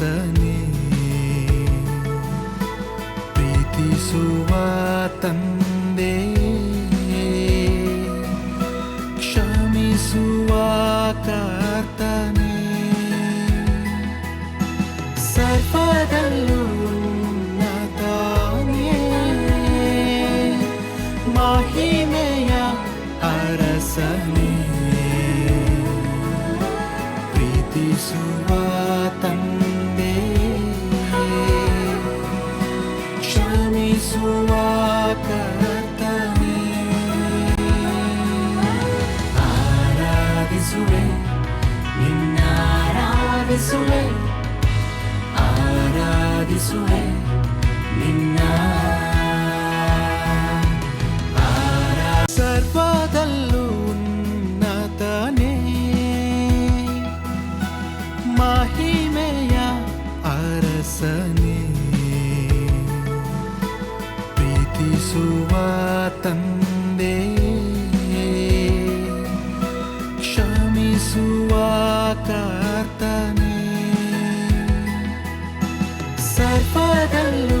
ದಾಸನೇ ಪ್ರೀತಿಸುವ ತಂದೆ. ಕ್ಷಮಿಸುವ ಕರ್ತನೇ. ಸರ್ಪದಲ್ಲೂ ನತಾನೇ ಮಹಿಮೆಯ ಅರಸನೇ. ಪ್ರೀತಿಸುವ ತಂದೆ. ಆರಾಧಿಸುವೆ ನಿನ್ನಾರಾಧಿಸುವೆ ಆರಾಧಿಸುವೆ ನಿನ್ನ ಸರ್ವದಲ್ಲೂ ಉನ್ನತನೇ. ಮಹಿಮೆಯ ಅರಸನೇ. ಪ್ರೀತಿಸುವ ತಂದೆ ಉಳಿಸುವ ಕರ್ತನೆ. ಸರ್ಪದಲ್ಲೂ